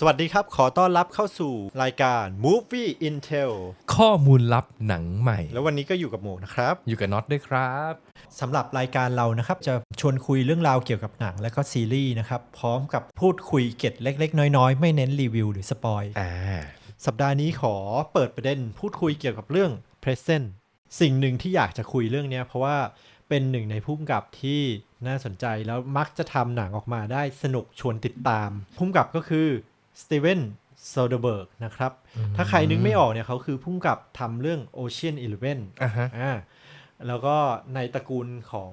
สวัสดีครับ ขอต้อนรับเข้าสู่รายการ Movie Intel ข้อมูลลับหนังใหม่ แล้ววันนี้ก็อยู่กับหมูนะครับ อยู่กับน็อตด้วยครับสำหรับรายการเรานะครับ จะชวนคุยเรื่องราวเกี่ยวกับหนังและก็ซีรีส์นะครับ พร้อมกับพูดคุยเกร็ดเล็ก ๆ น้อย ๆ ไม่เน้นรีวิวหรือสปอยอ่าสัปดาห์นี้ขอเปิดประเด็นพูดคุยเกี่ยวกับเรื่อง present สิ่งหนึ่งที่อยากจะคุยเรื่องเนี้ยเพราะว่าเป็นหนึ่งในพุ่มกับที่น่าสนใจแล้วมักจะทำหนังออกมาได้สนุกชวนติดตามพุ่มกับก็คือ สตีเวนโซเดเบิร์กนะครับ ถ้าใครนึกไม่ออกเนี่ยเขาคือพุ่มกับทำเรื่อง Ocean Eleven อ่าฮะอ่าแล้วก็ในตระกูลของ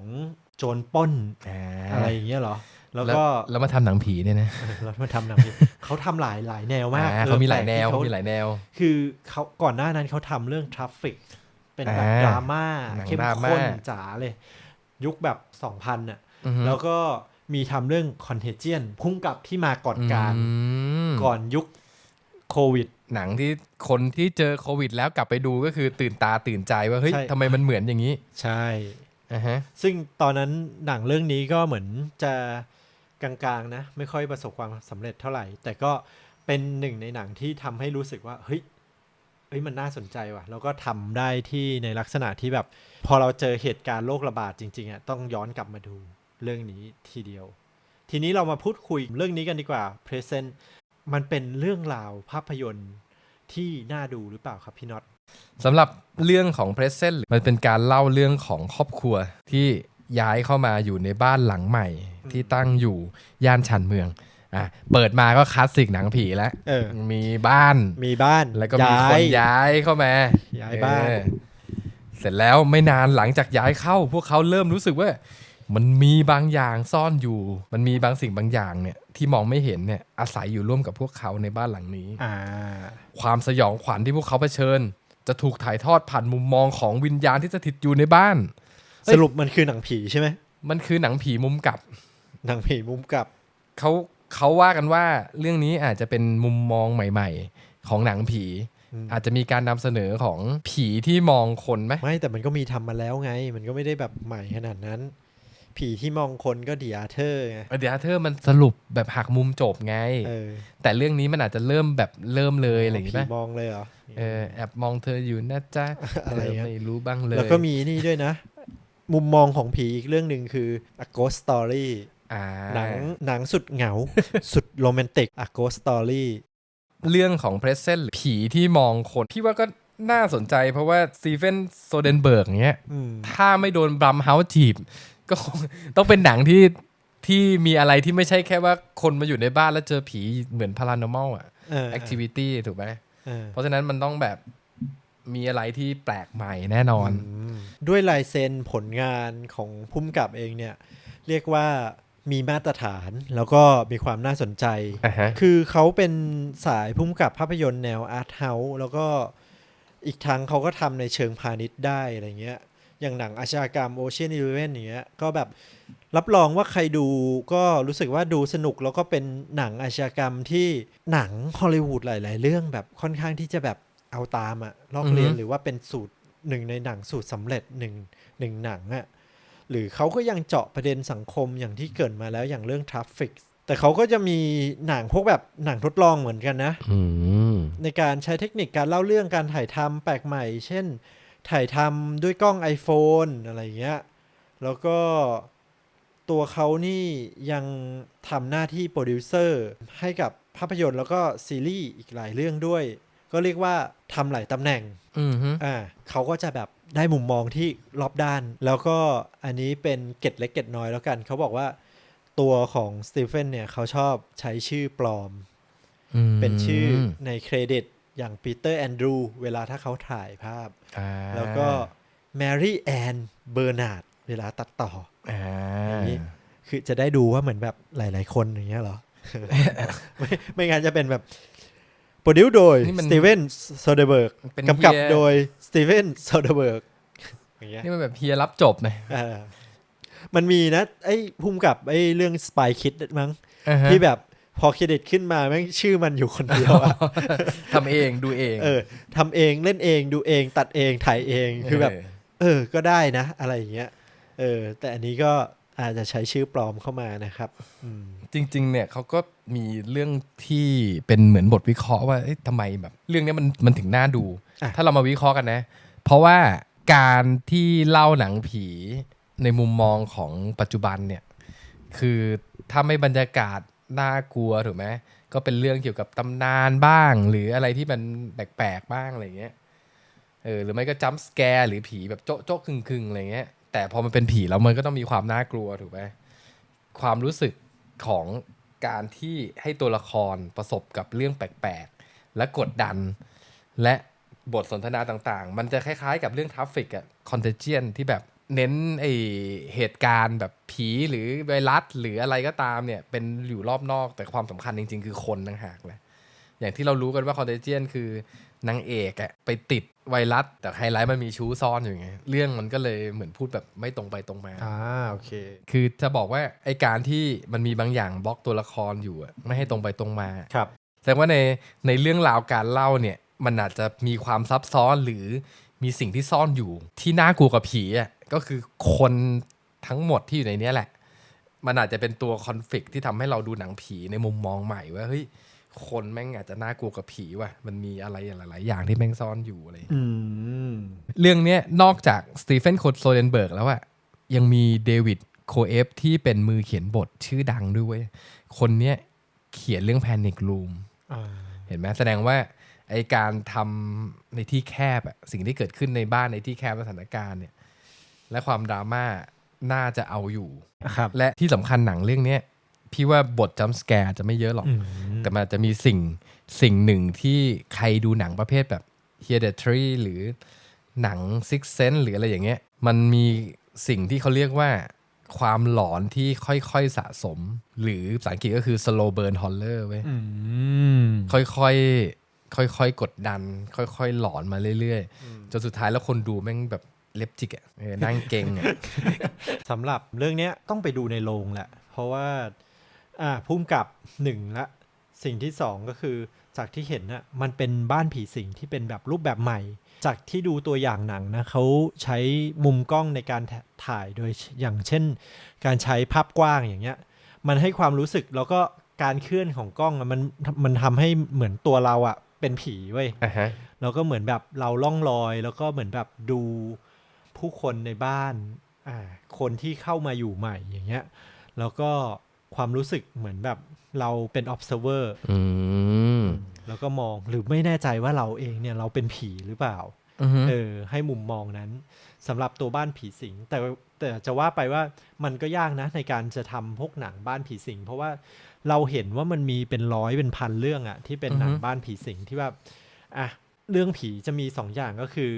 โจรปล้นอ่าอะไรอย่างเงี้ยเหรอแล้วแล้วก็แล้วมาทำหนังผีเนี่ยนะแล้วมาทำหนังนี้เขาทำหลายหลายแนวมากอ่าออเขามีหลายแนวปกเขาที่มีหลายแนว คือเขาก่อนหน้านั้นเขาทำเรื่อง Traffic เป็นแบบอ่าดราม่าหนังเข้มดราม่าข้นจ๋าเลย ยุคแบบ2000น่ะอือฮึแล้วก็ มีทำเรื่อง Contagion พุ่งกับที่มาก่อนการอืมก่อนยุคโควิด หนังที่คนที่เจอโควิด แล้วกลับไปดูก็คือตื่นตาตื่นใจว่าเฮ้ยใช่ทำไมมันเหมือนอย่างนี้ ใช่อ่าฮะซึ่งตอนนั้นหนังเรื่องนี้ก็เหมือนจะกลางๆนะ ไม่ค่อยประสบความสำเร็จเท่าไหร่ แต่ก็เป็นหนึ่งในหนังที่ทำให้รู้สึกว่าเฮ้ยเฮ้ยมันน่าสนใจว่ะ แล้วก็ทำได้ที่ในลักษณะที่แบบ พอเราเจอเหตุการณ์โรคระบาดจริงๆอะต้องย้อนกลับมาดู เรื่องนี้ทีเดียว ทีนี้เรามาพูดคุยเรื่องนี้กันดีกว่า Present มันเป็นเรื่องราวภาพยนตร์ที่น่าดูหรือเปล่าครับพี่น็อตสำหรับเรื่องของ Present มันเป็นการเล่าเรื่องของครอบครัวที่ย้ายเข้ามาอยู่ในบ้านหลังใหม่ที่ตั้งอยู่ย่านชันเมืองอะเปิดมาก็คลาสสิกหนังผีแล้วเออมีบ้านมีบ้านแล้วก็มีคนย้ายเข้ามาย้ายบ้านเออเสร็จแล้วไม่นานหลังจากย้ายเข้า พวกเขาเริ่มรู้สึกว่า มันมีบางอย่างซ่อนอยู่ มันมีบางสิ่งบางอย่างเนี่ยที่มองไม่เห็นเนี่ยอาศัยอยู่ร่วมกับพวกเขาในบ้านหลังนี้ อ่า ความสยองขวัญที่พวกเขาเผชิญ จะถูกถ่ายทอดผ่านมุมมองของวิญญาณที่สถิตอยู่ในบ้านเฮ้ยสรุปมันคือหนังผีใช่ไหมมันคือหนังผีมุมกลับ หนังผีมุมกลับ เขาเขาว่ากันว่าเรื่องนี้อาจจะเป็นมุมมองใหม่ ๆ ของหนังผี อืม อาจจะมีการนำเสนอของผีที่มองคนไหมไม่แต่มันก็มีทำมาแล้วไง มันก็ไม่ได้แบบใหม่ขนาดนั้น ผีที่มองคนก็ดีอาเธอร์ไงเดียเธอร์มันสรุปแบบหักมุมจบไงเออแต่เรื่องนี้มันอาจจะเริ่มแบบเริ่มเลยอะไรอย่างงี้ผีป่ะมองเลยเหรอเออแอบมองเธออยู่นะจ๊ะอะไรเธอเงี้ยไม่รู้บ้างเลย แล้วก็มีนี่ด้วยนะ มุมมองของผีอีกเรื่องหนึ่งคือ A Ghost Story อ่าหนังหนังสุดเหงา สุดโรแมนติก A Ghost Story เรื่องของเพรสเซนผีที่มองคน พี่ว่าก็น่าสนใจเพราะว่าสตีเฟนโซเดนเบิร์กเนี้ยอืมถ้าไม่โดนบรัมเฮาส์จีบ ก็คงต้องเป็นหนังที่ที่มีอะไรที่ไม่ใช่แค่ว่าคนมาอยู่ในบ้านแล้วเจอผีเหมือนพารานอมอลอะเออแอคทิวิตี้ถูกไหมเออเพราะฉะนั้นมันต้องแบบมีอะไรที่แปลกใหม่แน่นอนมด้วยลายเซ็นผลงานของพุ่มกับเองเนี่ย เรียกว่ามีมาตรฐานแล้วก็มีความน่าสนใจ อ่าฮะ คือเขาเป็นสายพุ่มกับภาพยนตร์แนวอาร์ตเฮาส์แล้วก็อีกทั้งเขาก็ทำในเชิงพาณิชย์ได้อะไรเงี้ย อย่างหนังอาชญากรรมโอเชียนอีเวนอย่างเงี้ยก็แบบรับรองว่าใครดูก็รู้สึกว่าดูสนุกแล้วก็เป็นหนังอาชญากรรมที่หนังฮอลลีวูดหลาย ๆ เรื่องแบบค่อนข้างที่จะแบบเอาตามอะลอกเรียนอือฮึหรือว่าเป็นสูตรหนึ่งในหนังสูตรสำเร็จหนึ่งหนึ่งหนังอะหรือเขาก็ยังเจาะประเด็นสังคมอย่างที่เกริดมาแล้วอย่างเรื่องทราฟฟิกแต่เขาก็จะมีหนังพวกแบบหนังทดลองเหมือนกันนะอืมในการใช้เทคนิคการเล่าเรื่องการถ่ายทำแปลกใหม่ เช่น ถ่ายทำด้วยกล้อง iPhone อะไรอย่างเงี้ย แล้วก็ตัวเขานี่ยังทำหน้าที่โปรดิวเซอร์ให้กับภาพยนตร์แล้วก็ซีรีส์อีกหลายเรื่องด้วย ก็เรียกว่าทำหลายตำแหน่งอืมฮึอ่าเขาก็จะแบบได้มุมมองที่รอบด้าน แล้วก็อันนี้เป็นเกร็ดเล็กเกร็ดน้อยแล้วกัน เขาบอกว่าตัวของสตีเฟนเนี่ยเขาชอบใช้ชื่อปลอมอืมเป็นชื่อในเครดิต อย่างปีเตอร์แอนดรูเวลาถ้าเขาถ่ายภาพอ่าแล้วก็แมรี่แอนเบอร์นาร์ดเวลาตัดต่ออ่าอย่างนี้คือจะได้ดูว่าเหมือนแบบหลาย ๆ คนอย่างเงี้ยเหรอ ไม่ไม่งั้นจะเป็นแบบโปรดิวโดยนี่มันสตีเวนโซเดเบิร์กเป็นกำกับเฮียโดยสตีเวนโซเดเบิร์กอย่างเงี้ยนี่มันแบบเฮียรับจบนะเออมันมีนะ ไอ้พุ่มกับไอ้เรื่องสปายคิดมั้งอ่าฮะที่แบบ พอเครดิตขึ้นมาแม่งชื่อมันอยู่คนเดียวอะทำเองดูเอง เออทำเองเล่นเองดูเองตัดเองถ่ายเองคือแบบเเออ ก็ได้นะ อะไรอย่างเงี้ย เออ แต่อันนี้ก็อาจจะใช้ชื่อปลอมเข้ามานะครับอืมจริง ๆ เนี่ยเขาก็มีเรื่องที่เป็นเหมือนบทวิเคราะห์ว่าเอ๊ะทำไมแบบ เรื่องเนี้ยมันมันถึงน่าดูอะถ้าเรามาวิเคราะห์กันนะ เพราะว่าการที่เล่าหนังผีในมุมมองของปัจจุบันเนี่ย คือถ้าไม่บรรยากาศ น่ากลัวถูกไหมก็เป็นเรื่องเกี่ยวกับตำนานบ้าง หรืออะไรที่มันแปลกๆบ้างอะไรเงี้ยเออหรือไม่ก็จัมป์สแกร์หรือผีแบบโจ๊ะโจ๊ะคึงคึงๆอะไรเงี้ยแต่พอมันเป็นผีแล้วมันก็ต้องมีความน่ากลัวถูกไหมความรู้สึกของการที่ให้ตัวละครประสบกับเรื่องแปลกๆ และกดดัน และบทสนทนาต่างๆ มันจะคล้ายๆ กับเรื่องทัฟฟิกอะคอนเทเจียนที่แบบ เน้นไอเหตุการณ์แบบผีหรือไวรัสหรืออะไรก็ตามเนี่ย เป็นอยู่รอบนอกแต่ความสำคัญจริง ๆ คือคนต่างหากเลยอย่างที่เรารู้กันว่าคอนเทเจียนคือนางเอกอะไปติดไวรัส แต่ไฮไลท์มันมีชู้ซ่อนอยู่ไงเรื่องมันก็เลยเหมือนพูดแบบไม่ตรงไปตรงมาอ่าโอเค คือจะบอกว่าไอการที่มันมีบางอย่างบล็อกตัวละครอยู่อะไม่ให้ตรงไปตรงมาครับแสดงว่าในในเรื่องราวการเล่าเนี่ยมันอาจจะมีความซับซ้อนหรือมีสิ่งที่ซ่อนอยู่ที่น่ากลัวกับผีอะก็คือคนทั้งหมดที่อยู่ในเนี้ยแหละ มันอาจจะเป็นตัวคอนฟ lict ที่ทำให้เราดูหนังผีในมุมมองใหม่ว่าเฮ้ยคนแม่งอาจจะน่ากลัวกับผีว่ะ มันมีอะไรหลาย ๆ อย่างที่แม่งซ่อนอยู่อะไรอย่างเงี้ยอืมเรื่องเนี้ยนอกจากสตีเฟนโคโซเดนเบิร์กแล้วอะยังมีเดวิดโคเอฟที่เป็นมือเขียนบทชื่อดังด้วยเวยคนเนี้ยเขียนเรื่อง Panic Room อ่าเห็นไหมแสดงว่าไอการทำในที่แคบอะสิ่งที่เกิดขึ้นในบ้านในที่แคบสถานการณ์เนี่ย และความดราม่าน่าจะเอาอยู่ครับและที่สำคัญหนังเรื่องเนี้ยพี่ว่าบทจัมสแกร์จะไม่เยอะหรอกอืมแต่มันอาจจะมีสิ่งสิ่งหนึ่งที่ใครดูหนังประเภทแบบ Hereditary หรือหนัง Six Sense หรืออะไรอย่างเงี้ย มันมีสิ่งที่เขาเรียกว่าความหลอนที่ค่อยๆสะสม หรือภาษาอังกฤษก็คือ slow burn horror เว้ยอืมค่อยๆค่อยๆกดดัน ค่อยๆหลอนมาเรื่อยๆ จนสุดท้ายแล้วคนดูแม่งแบบ เล็บจิกอะเออนั่งเก่งอะสำหรับเรื่องเนี้ยต้องไปดูในโรงแหละ เพราะว่า อ่าพุ่มกับหนึ่งละ สิ่งที่สองก็คือจากที่เห็นน่ะมันเป็นบ้านผีสิงที่เป็นแบบรูปแบบใหม่ จากที่ดูตัวอย่างหนังนะเขาใช้มุมกล้องในการถ่ายโดยอย่างเช่น การใช้ภาพกว้างอย่างเงี้ย มันให้ความรู้สึกแล้วก็การเคลื่อนของกล้องอะมันมันทำให้เหมือนตัวเราอะเป็นผีเว้ยอะฮะแล้วก็เหมือนแบบเราล่องลอย แล้วก็เหมือนแบบดู ผู้คนในบ้านอ่าคนที่เข้ามาอยู่ใหม่อย่างเงี้ย แล้วก็ความรู้สึกเหมือนแบบเราเป็น observer อืมแล้วก็มองหรือไม่แน่ใจว่าเราเองเนี่ยเราเป็นผีหรือเปล่าอือฮึเออให้มุมมองนั้นสำหรับตัวบ้านผีสิง แต่แต่จะว่าไปว่ามันก็ยากนะ ในการจะทำพวกหนังบ้านผีสิง เพราะว่าเราเห็นว่ามันมีเป็นร้อยเป็นพันเรื่องอะที่เป็นหนังบ้านผีสิงที่แบบอะเรื่องผีจะมีสองอย่างก็คือ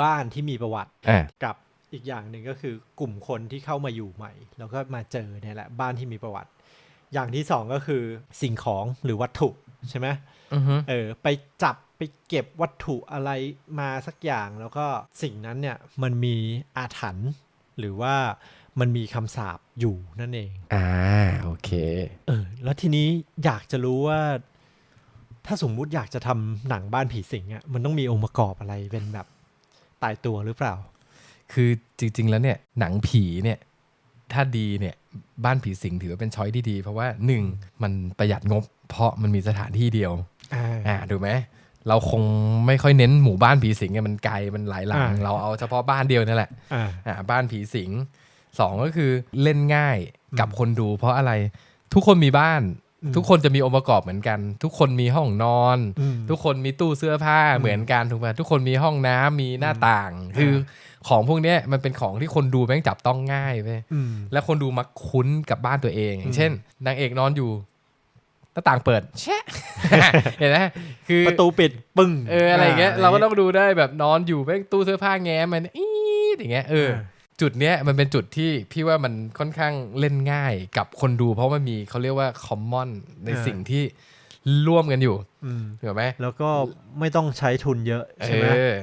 บ้านที่มีประวัติอะกับอีกอย่างหนึ่งก็คือกลุ่มคนที่เข้ามาอยู่ใหม่ แล้วก็มาเจอเนี่ยแหละบ้านที่มีประวัติ อย่างที่สองก็คือสิ่งของหรือวัตถุใช่ไหมอือฮึเออ ไปจับไปเก็บวัตถุอะไรมาสักอย่างแล้วก็สิ่งนั้นเนี่ยมันมีอาถรรพ์หรือว่ามันมีคำสาปอยู่นั่นเอง อ่า โอเค เออ แล้วทีนี้อยากจะรู้ว่า ถ้าสมมุติอยากจะทำหนังบ้านผีสิงอะมันต้องมีองค์ประกอบอะไรเป็นแบบ ตายตัวหรือเปล่า คือจริง ๆ แล้วเนี่ยหนังผีเนี่ยถ้าดีเนี่ยบ้านผีสิงถือว่าเป็นช้อยที่ดี เพราะว่าหนึ่งมันประหยัดงบ เพราะมันมีสถานที่เดียวอ่าอ่าถูกไหมเราคงไม่ค่อยเน้นหมู่บ้านผีสิงไงมันไกลมันหลายหลังอ่าเราเอาเฉพาะบ้านเดียวนั่นแหละอ่าอ่าบ้านผีสิงสองก็คือเล่นง่ายกับคนดู เพราะอะไรทุกคนมีบ้านอืม ทุกคนจะมีองค์ประกอบเหมือนกัน ทุกคนมีห้องนอนอืมทุกคนมีตู้เสื้อผ้าอืมเหมือนกันถูกไหมทุกคนมีห้องน้ำมีหน้าต่างอ่าคือของพวกเนี้ยมันเป็นของที่คนดูแม่งจับต้องง่ายไปอืมและคนดูมักคุ้นกับบ้านตัวเองอย่างเช่นนางเอกนอนอยู่หน้าต่างเปิดแชะเห็นไหมคือประตูปิดปึ้งเอออะไรอย่างเงี้ยาเราก็ต้องดูได้แบบนอนอยู่แม่งตู้เสื้อผ้าแง้มมันอีดอย่างเงี้ยเออ จุดเนี้ยมันเป็นจุดที่พี่ว่ามันค่อนข้างเล่นง่ายกับคนดู เพราะมันมีเขาเรียกว่าคอมมอนในอ่าสิ่งที่ร่วมกันอยู่อืมถูกไหมแล้วก็ไม่ต้องใช้ทุนเยอะใช่ไหมเออ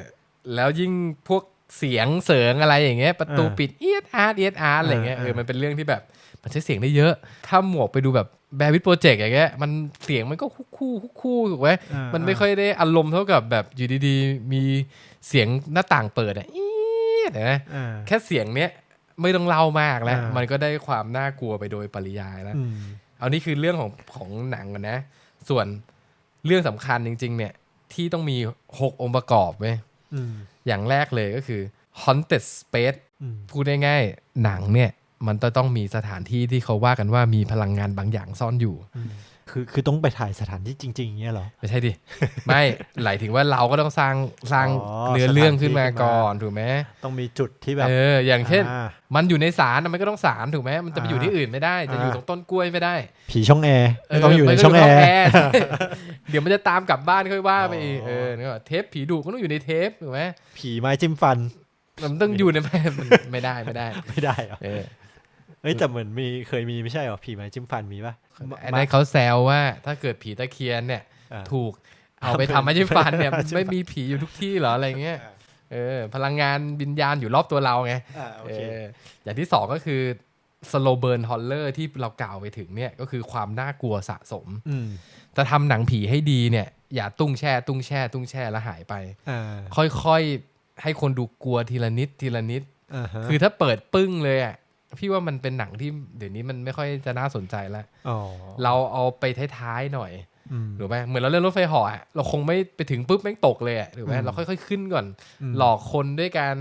แล้วยิ่งพวกเสียงเสริงอะไรอย่างเงี้ยประตูอ่าปิดเอียดอาร์ตเอียดอาร์ตอะไรเงี้ยอ่าเออมันเป็นเรื่องที่แบบมันใช้เสียงได้เยอะ ถ้าหมวกไปดูแบบแบร์วิทโปรเจกต์อย่างเงี้ยมันเสียงมันก็คู่คู่คู่คู่ถูกไหมอ่ามันไม่ค่อยได้อารมณ์เท่ากับแบบอยู่ดีๆ มีเสียงหน้าต่างเปิดอะอี ดนะอ่าแค่เสียงเนี้ยไม่ต้องเล่ามากแล้วอ่ามัมันก็ได้ความน่ากลัวไปโดยปริยายแล้วอืมเอานี่คือเรื่องของของหนังกันนะ ส่วนเรื่องสำคัญจริง ๆ เนี่ย ที่ต้องมี6องค์ประกอบเว้ยอืมอย่างแรกเลยก็คือ haunted space อืมพูดง่ายๆหนังเนี่ย มันจะต้องมีสถานที่ที่เขาว่ากันว่ามีพลังงานบางอย่างซ่อนอยู่ คือคือต้องไปถ่ายสถานที่จริง ๆเงี้ยเหรอ ไม่ใช่ดิ ไม่หมายถึงว่าเราก็ต้องสร้างสร้างอ๋อเนื้อเรื่องขึ้นมาสถานที่ขึ้นมาก่อนถูกไหมต้องมีจุดที่แบบเอออย่างเช่นอ่ามันอยู่ในศาลนะมันก็ต้องศาลถูกไหมมันจะไปอยู่ที่อื่นไม่ได้ จะอยู่อ่าตรงต้นกล้วยไม่ได้ ผีช่องแอร์ไม่ต้องอยู่เในช่องแอร์ใช่เดี๋ยวมันจะตามกลับบ้านค่อยว่าไปอีกอ๋อเออนึกว่าเทปผีดุก็ต้องอยู่ในเทปถูกไหมผีไม้จิ้มฟันมันต้องอยู่ในมันไม่ได้ไม่ได้ไม่ได้เหรอ เออเอ้ยแต่เหมือนมีเคยมีไม่ใช่เหรอผีไม้จิ้มฟันมีปะอันนั้นเขาแซวว่า ถ้าเกิดผีตะเคียนเนี่ยอ่าถูกเอาไปทำไม่ใช่ฟันเนี่ยมันใช่ไม่มีผีอยู่ทุกที่เหรออะไรเงี้ยเออพลังงานวิญญาณอยู่รอบตัวเราไงอ่าโอเอเคออย่างที่สองก็คือ slow burn horror ที่เรากล่าวไปถึงเนี่ยก็คือความน่ากลัวสะสมอืมจะทำหนังผีให้ดีเนี่ย อย่าตุ้งแช่ ตุ้งแช่ ตุ้งแช่แล้วหายไปอ่าค่อยๆให้คนดูกลัวทีละนิดทีละนิดอ่าฮะคือถ้าเปิดปึ้งเลยอะ พี่ว่ามันเป็นหนังที่เดี๋ยวนี้มันไม่ค่อยจะน่าสนใจแล้วอ๋อเราเอาไปท้ายๆหน่อยอืมถูกไหมเหมือนเราเล่นรถไฟเหาะอะเราคงไม่ไปถึงปุ๊บแม่งตกเลยอะถูกไหมอืมเราค่อย ๆ ขึ้นก่อนอืมหลอกคนด้วยการ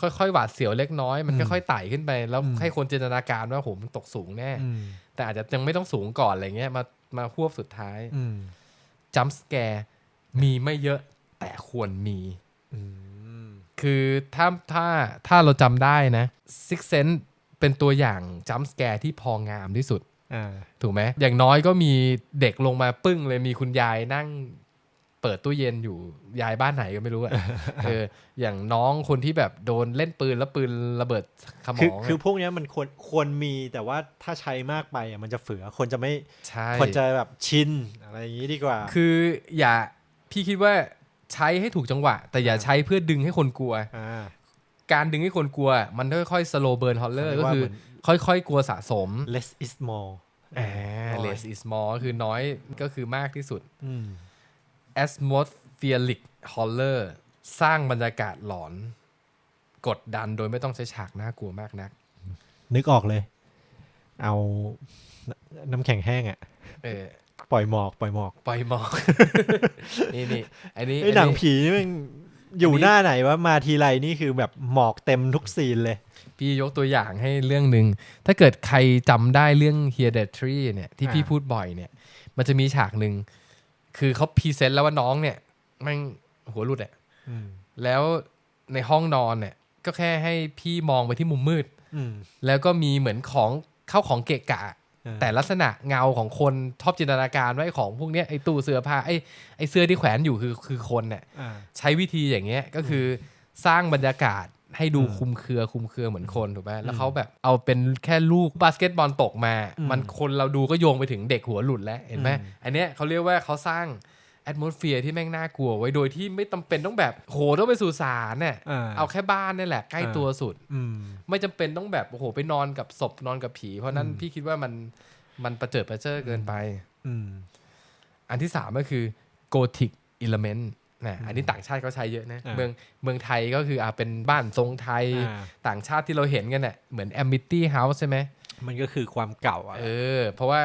ค่อยๆหวาดเสียวเล็กน้อย มันอืมค่อยๆไต่ขึ้นไป แล้วอืมให้คนจินตนาการว่าโหมันตกสูงแน่อืมแต่อาจจะยังไม่ต้องสูงก่อนอะไรเงี้ยมามาพวบสุดท้ายอืมจัมส์สแกร์มีไม่เยอะแต่ควรมีอืมคือถ้าถ้าถ้าเราจำได้นะ Six Sense เป็นตัวอย่างจัมส์สแกร์ที่พองามที่สุดอ่าถูกไหมอย่างน้อยก็มีเด็กลงมาปึ้งเลยมีคุณยายนั่งเปิดตู้เย็นอยู่ยายบ้านไหนก็ไม่รู้อะเอออย่างน้องคนที่แบบโดนเล่นปืนแล้วปืนระเบิดขมคือองะคือพวกเนี้ยมันควรควรมีแต่ว่าถ้าใช้มากไปอะมันจะเฝือคนจะไม่ใช่คนจะแบบชินอะไรอย่างนี้ดีกว่า คืออย่าพี่คิดว่าใช้ให้ถูกจังหวะ แต่อย่าอ่าใช้เพื่อดึงให้คนกลัวอ่า การดึงให้คนกลัว มันค่อยๆ slow burn horror เขาเรียกก็ว่าคือเหมือนค่อยๆ กลัวสะสม less is more อ่าน้อย less is more ก็คือน้อยก็คือมากที่สุดอืม atmospheric horror สร้างบรรยากาศหลอน กดดันโดยไม่ต้องใช้ฉากน่ากลัวมากนัก นึกออกเลย เอานน้ำแข็งแห้งอะเออปล่อยหมอก ปล่อยหมอก ปล่อยหมอก นี่นี่อันนี้ไอ้หนังอัผีนี่มัน อยู่อันนี้หน้าไหนว่ามาทีไรนี่คือแบบหมอกเต็มทุกซีนเลย พี่ยกตัวอย่างให้เรื่องหนึ่ง ถ้าเกิดใครจำได้เรื่อง hereditary เนี่ยที่พี่อ่าพูดบ่อยเนี่ย มันจะมีฉากหนึ่ง คือเขาพรีเซนต์แล้วว่าน้องเนี่ยแมันหัวหลุดอะอืมแล้วในห้องนอนเนี่ย ก็แค่ให้พี่มองไปที่มุมมืดอืมแล้วก็มีเหมือนของเข้าของเกะกะอ่า แต่ลักษณะเงาของคนชอบจินตนาการว่าไอ้ของพวกเนี้ยไอ้ตู้เสื้อผ้าไอ้ไอ้เสื้อที่แขวนอยู่คือคือคนเนี่ยอ่าใช้วิธีอย่างเงี้ยก็คือสร้างบรรยากาศให้ดูอืมคลุมเครือคลุมเครือเหมือนคนถูกไหมแล้วเขาแบบเอาเป็นแค่ลูกบาสเกตบอลตกมาอืมมันคนเราดูก็โยงไปถึงเด็กหัวหลุดแล้วเห็นไหมอืมอันเนี้ยเขาเรียกว่าเขาสร้าง แอดมอสเฟียร์ที่แม่งน่ากลัวไว้โดยที่ไม่จำเป็นต้องแบบโหต้องไปสู่ศาลเนี่ยอ่าเอาแค่บ้านนี่แหละใกล้อ่าตัวสุดอืมไม่จำเป็นต้องแบบโอ้โหไปนอนกับศพนอนกับผี เพราะนั้นอืมพี่คิดว่ามันมันประเจิดประเจิดเกินไปอืมอันที่สามก็คือ Gothic Element นะอันนี้ต่างชาติเขาใช้เยอะนะอ่าเมืองเมืองไทยก็คืออ่าเป็นบ้านทรงไทยอ่าต่างชาติที่เราเห็นกันเนี่ยเหมือน Amity House ใช่ไหมมันก็คือความเก่าอะเออ เพราะว่า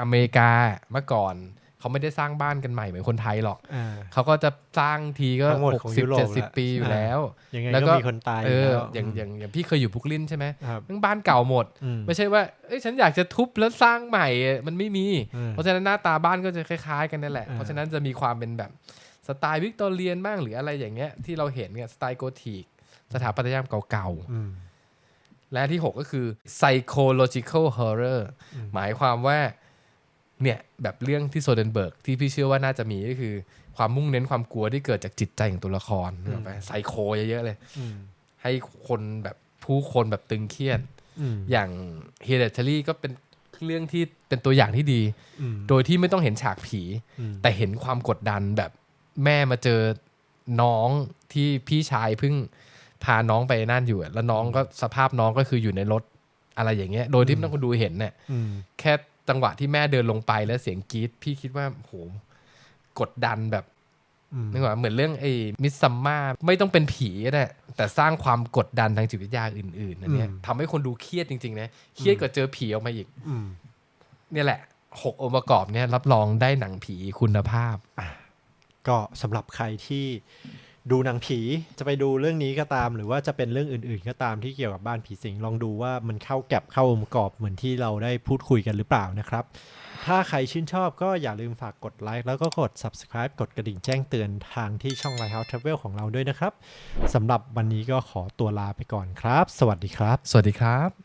อเมริกาเมื่อก่อน เขาไม่ได้สร้างบ้านกันใหม่เหมือนคนไทยหรอกอ่าเขาก็จะสร้างทีก็ทั้งหมดหกของสิบยุโรปเจ็ดสิบละปีอยู่อ่าแล้วยังไงแล้วก็ก็มีคนตายเออแล้วอย่างอย่างอย่างพี่เคยอยู่บุกลินใช่ไหมครับทั้งบ้านเก่าหมดอืมไม่ใช่ว่าเอ้ยฉันอยากจะทุบแล้วสร้างใหม่อะมันไม่มีอืมเพราะฉะนั้นหน้าตาบ้านก็จะคล้ายๆ กันนั่นแหละอ่าเพราะฉะนั้นจะมีความเป็นแบบสไตล์วิกตอเรียนบ้างหรืออะไรอย่างเงี้ย ที่เราเห็นเนี่ยสไตล์โกธิกสถาปัตยกรรมเก่าอืมๆและที่ 6 ก็คือ psychological horror อืมหมายความว่า เนี่ยแบบเรื่องที่โซเดนเบิร์กที่พี่เชื่อว่าน่าจะมีก็คือ ความมุ่งเน้นความกลัวที่เกิดจากจิตใจของตัวละครนึกออกไหมไซโคเยอะๆเลยอืมให้คนแบบผู้คนแบบตึงเครียดอืมอย่าง Hereditary ก็เป็นเรื่องที่เป็นตัวอย่างที่ดีอืมโดยที่ไม่ต้องเห็นฉากผีอืมแต่เห็นความกดดันแบบแม่มาเจอน้องที่พี่ชายเพิ่งพาน้องไปนั่นอยู่อะแล้วน้องก็สภาพน้องก็คืออยู่ในรถอะไรอย่างเงี้ย โดยที่ไม่ต้องคนดูเห็นเนี่ยอืมแค่ จังหวะที่แม่เดินลงไปแล้วเสียงกรี๊ดพี่คิดว่าโหกดดันแบบอืมนึกว่าเหมือนเรื่องไอ้มิสซัมมาไม่ต้องเป็นผีก็ได้แต่สร้างความกดดันทางจิตวิทยาอื่นๆอันเนี้ยอืมทำให้คนดูเครียดจริงๆนะเครียดกว่าเจอผีออกมาอีกอืมเนี่ยแหละหกองค์ประกอบเนี่ยรับรองได้หนังผีคุณภาพ ก็สำหรับใครที่ ดูหนังผีจะไปดูเรื่องนี้ก็ตาม หรือว่าจะเป็นเรื่องอื่น ๆ ก็ตามที่เกี่ยวกับบ้านผีสิงลองดูว่ามันเข้าแก็บเข้าองค์ประกอบเหมือนที่เราได้พูดคุยกันหรือเปล่านะครับ ถ้าใครชื่นชอบก็อย่าลืมฝากกดไลค์แล้วก็กด subscribe กดกระดิ่งแจ้งเตือนทางที่ช่อง Lighthouse Travel ของเราด้วยนะครับสำหรับวันนี้ก็ขอตัวลาไปก่อนครับ สวัสดีครับ สวัสดีครับ